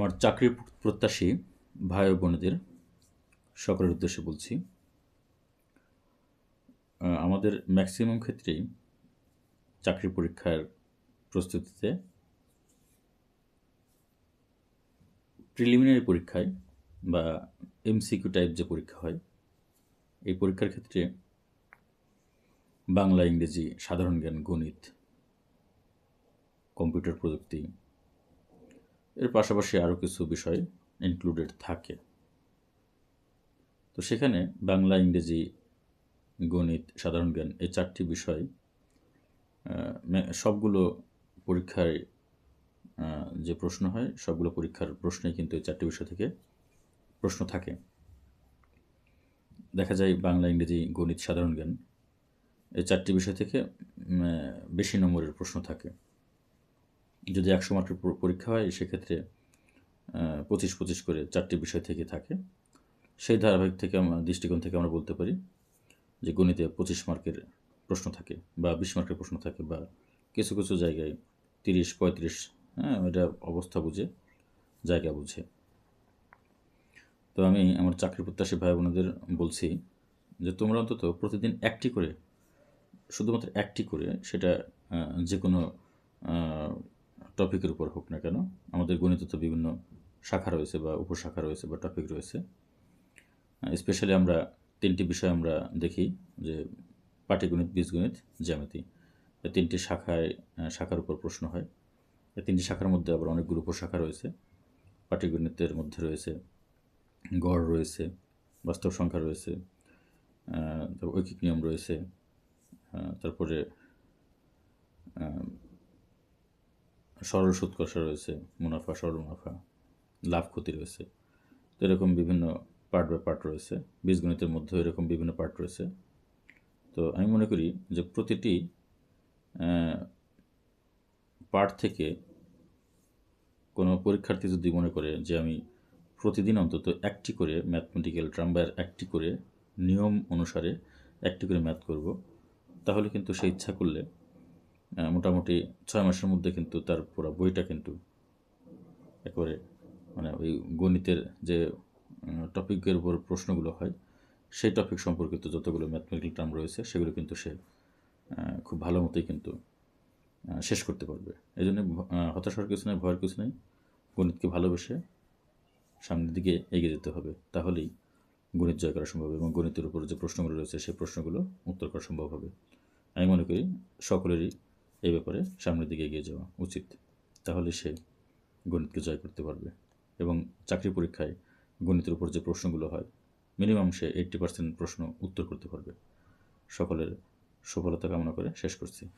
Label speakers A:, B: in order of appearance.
A: আমার চাকরি প্রত্যাশী ভাই ও বোনেদের সকলের উদ্দেশ্যে বলছি আমাদের ম্যাক্সিমাম ক্ষেত্রেই চাকরি পরীক্ষার প্রস্তুতিতে প্রিলিমিনারি পরীক্ষায় বা এমসিকিউ টাইপ যে পরীক্ষা হয়, এই পরীক্ষার ক্ষেত্রে বাংলা, ইংরেজি, সাধারণ জ্ঞান, গণিত, কম্পিউটার প্রযুক্তি এর পাশাপাশি আরও কিছু বিষয় ইনক্লুডেড থাকে। তো সেখানে বাংলা, ইংরেজি, গণিত, সাধারণ জ্ঞান এই চারটি বিষয় সবগুলো পরীক্ষায় যে প্রশ্ন হয়, সবগুলো পরীক্ষার প্রশ্নেই কিন্তু এই চারটি বিষয় থেকে প্রশ্ন থাকে। দেখা যায় বাংলা, ইংরেজি, গণিত, সাধারণ জ্ঞান এই চারটি বিষয় থেকে বেশি নম্বরের প্রশ্ন থাকে। যদি একশো মার্কের পরীক্ষা হয়, সেক্ষেত্রে পঁচিশ পঁচিশ করে চারটি বিষয় থেকে থাকে। সেই ধারাবাহিক থেকে আমরা, দৃষ্টিকোণ থেকে আমরা বলতে পারি যে গণিতে পঁচিশ মার্কের প্রশ্ন থাকে বা বিশ মার্কের প্রশ্ন থাকে বা কিছু কিছু জায়গায় তিরিশ, পঁয়ত্রিশ হ্যাঁ এটা অবস্থা বুঝে, জায়গা বুঝে। তো আমি আমার চাকরি প্রত্যাশী ভাই বোনদের বলছি যে তোমরা অন্তত প্রতিদিন একটি করে, শুধুমাত্র একটি করে সেটা যে কোনো টপিকের উপর হোক না কেন, আমাদের গণিত তো বিভিন্ন শাখা রয়েছে বা উপশাখা রয়েছে বা টপিক রয়েছে। স্পেশালি আমরা তিনটি বিষয় আমরা দেখি, যে পাটিগণিত, বীজগণিত, জ্যামিতি। তিনটি শাখায় শাখার উপর প্রশ্ন হয়। এই তিনটি শাখার মধ্যে আবার অনেকগুলো উপশাখা রয়েছে। পাটিগণিতের মধ্যে রয়েছে, গড় রয়েছে, বাস্তব সংখ্যা রয়েছে ঐকিক নিয়ম রয়েছে তারপরে সরল সুদ কষা রয়েছে, মুনাফা, সরল মুনাফা, লাভ ক্ষতি রয়েছে। তো এরকম বিভিন্ন পার্ট বাই পার্ট রয়েছে বীজগণিতের মধ্যে এরকম বিভিন্ন পার্ট রয়েছে। তো আমি মনে করি যে প্রতিটি পার্ট থেকে কোনো পরীক্ষার্থী যদি মনে করে যে আমি প্রতিদিন অন্তত একটি করে ম্যাথমেটিক্যাল টার্ম বা একটি করে নিয়ম অনুসারে একটি করে ম্যাথ করব, তাহলে কিন্তু সে ইচ্ছা করলে মোটামুটি ছয় মাসের মধ্যে কিন্তু তার পুরো বইটা কিন্তু একবারে মানে ওই গণিতের যে টপিকের উপর প্রশ্নগুলো হয় সেই টপিক সম্পর্কিত যতগুলো ম্যাথমেটিক্যাল টার্ম রয়েছে সেগুলো কিন্তু সে খুব ভালো মতোই কিন্তু শেষ করতে পারবে। এই জন্য ভ- আহ, হতাশ হওয়ার কিছু নেই ভয়ের কিছু নেই। গণিতকে ভালোবেসে সামনের দিকে এগিয়ে যেতে হবে তাহলেই গণিত জয় করা সম্ভব এবং গণিতের উপর যে প্রশ্নগুলো রয়েছে সেই প্রশ্নগুলো উত্তর করা সম্ভব হবে। আমি মনে করি সকলেরই এই ব্যাপারে সামনের দিকে এগিয়ে যাওয়া উচিত। তাহলে সে গণিতকে জয় করতে পারবে এবং চাকরি পরীক্ষায় গণিতের উপর যে প্রশ্নগুলো হয়, মিনিমাম সে এইট্টি পার্সেন্ট প্রশ্ন উত্তর করতে পারবে। সকলের সফলতা কামনা করে শেষ করছি।